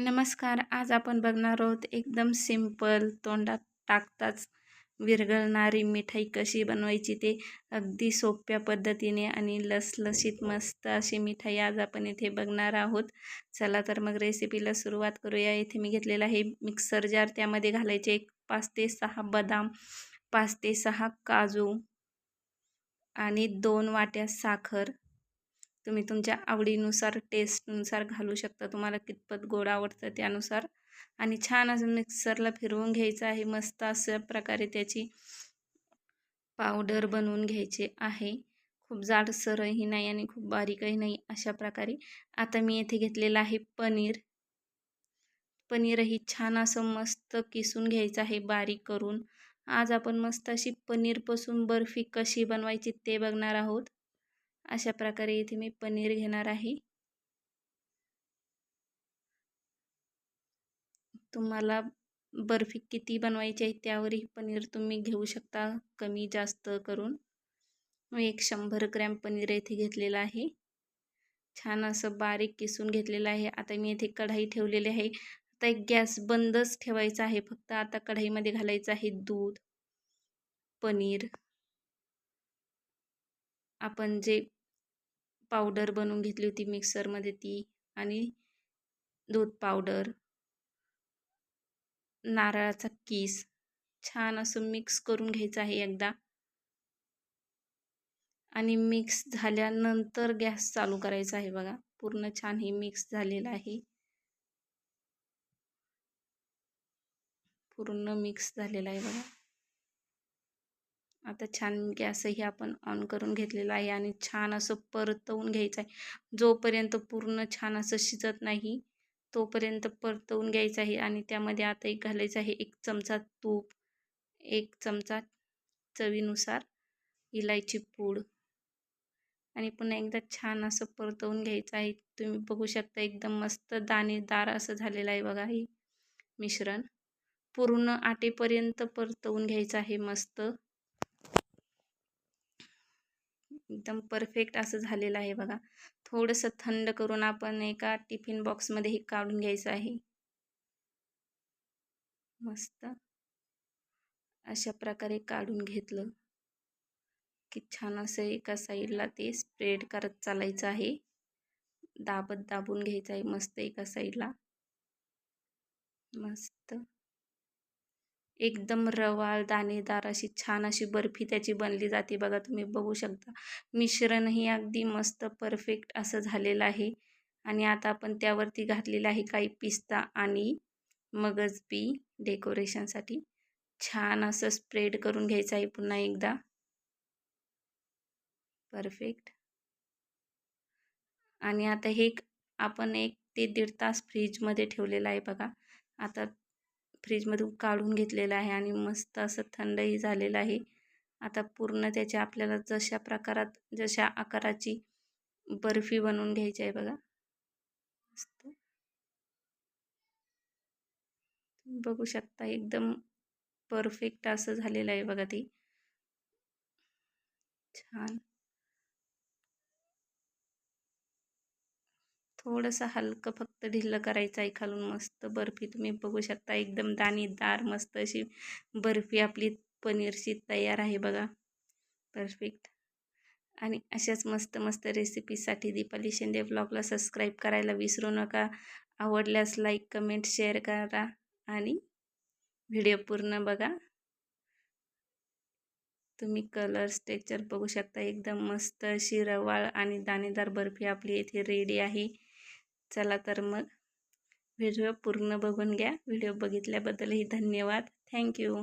नमस्कार. आज आपण बघणार आहोत एकदम सिंपल तोंडात टाकताच विरघळणारी मिठाई कशी बनवायची ते अगदी सोप्या पद्धतीने आणि लसलशीत मस्त अशी मिठाई आज आपण इथे बघणार आहोत. चला तर मग रेसिपीला सुरुवात करूया. इथे मी घेतलेला आहे मिक्सर जार. त्यामध्ये घालायचे एक पाच ते सहा बदाम पाच ते सहा काजू आणि दोन वाट्या साखर. तुम्ही तुमच्या आवडीनुसार टेस्टनुसार घालू शकता. तुम्हाला कितपत गोड आवडतं त्यानुसार. आणि छान असं मिक्सरला फिरवून घ्यायचं आहे. मस्त अशा प्रकारे त्याची पावडर बनवून घ्यायची आहे. खूप जाडसरही नाही आणि खूप बारीकही नाही अशा प्रकारे. आता मी येथे घेतलेलं आहे पनीर. पनीरही छान असं मस्त किसून घ्यायचं आहे बारीक करून. आज आपण मस्त अशी पनीरपासून बर्फी कशी बनवायची ते बघणार आहोत. अशा प्रकारे इथे मी पनीर घेणार आहे. तुम्हाला बर्फी किती बनवायची आहे त्यावरही पनीर तुम्ही घेऊ शकता कमी जास्त करून. एक शंभर ग्रॅम पनीर येथे घेतलेलं आहे. छान असं बारीक किसून घेतलेलं आहे. आता मी येथे कढाई ठेवलेली आहे. आता एक गॅस बंदच ठेवायचा आहे. फक्त आता कढाईमध्ये घालायचं आहे दूध पनीर. आपण जे पावडर बनवून घेतली होती मिक्सरमध्ये ती आणि दूध पावडर. नारळाचा किस. छान असं मिक्स करून घ्यायचं आहे एकदा. आणि मिक्स झाल्यानंतर गॅस चालू करायचा आहे बघा. पूर्ण छान हे मिक्स झालेलं आहे. पूर्ण मिक्स झालेलं आहे बघा. आता छान गॅसही आपण ऑन करून घेतलेला आहे आणि छान असं परतवून घ्यायचं आहे. जोपर्यंत पूर्ण छान असं शिजत नाही तोपर्यंत परतवून घ्यायचं आहे आणि त्यामध्ये आता एक घालायचं आहे एक चमचा तूप एक चमचा चवीनुसार इलायची पूड. आणि पुन्हा एकदा छान असं परतवून घ्यायचं आहे. तुम्ही बघू शकता एकदम मस्त दाणेदार असं झालेलं आहे बघा हे मिश्रण. पूर्ण आटेपर्यंत परतवून घ्यायचं आहे मस्त. एकदम परफेक्ट असं झालेलं आहे बघा. थोडंसं थंड करून आपण एका टिफिन बॉक्समध्ये हे काढून घ्यायचं आहे. मस्त. अशा प्रकारे काढून घेतलं. की छान असं एका साईडला ते स्प्रेड करत चालायचं आहे. दाबत दाबून घ्यायचं आहे मस्त एका साईडला मस्त. एकदम रवाळ दाणेदार अशी छान अशी बर्फी त्याची बनली जाते. बघा तुम्ही बघू शकता. मिश्रणही अगदी मस्त परफेक्ट असं झालेलं आहे. आणि आता आपण त्यावरती घातलेलं आहे काही पिस्ता आणि मगज बी डेकोरेशनसाठी छान असं स्प्रेड करून घ्यायचं आहे पुन्हा एकदा. परफेक्ट आणि आता हे आपण एक ते दीड तास फ्रीजमध्ये ठेवलेलं आहे बघा. आता फ्रीजमधून काढून घेतलेलं आहे आणि मस्त असं थंडही झालेलं आहे. आता पूर्ण त्याचे आपल्याला जशा प्रकारात जशा आकाराची बर्फी बनवून घ्यायची आहे बघा. मस्त. बघू शकता एकदम परफेक्ट असं झालेलं आहे बघा ती. छान. थोडंसं हलकं फक्त ढिल्लं करायचं आहे. खालून मस्त बर्फी तुम्ही बघू शकता. एकदम दाणेदार मस्त अशी बर्फी आपली पनीरची तयार आहे बघा. परफेक्ट आणि अशाच मस्त मस्त रेसिपीसाठी दीपाली शिंदे ब्लॉगला सबस्क्राईब करायला विसरू नका. आवडल्यास लाईक कमेंट शेअर करा आणि व्हिडिओ पूर्ण बघा. तुम्ही कलर स्ट्रेचर बघू शकता. एकदम मस्त अशी रवाळ आणि दाणेदार बर्फी आपली इथे रेडी आहे. चला तर मग व्हिडिओ पूर्ण बघून घ्या. व्हिडिओ बघितल्याबद्दलही धन्यवाद. थँक्यू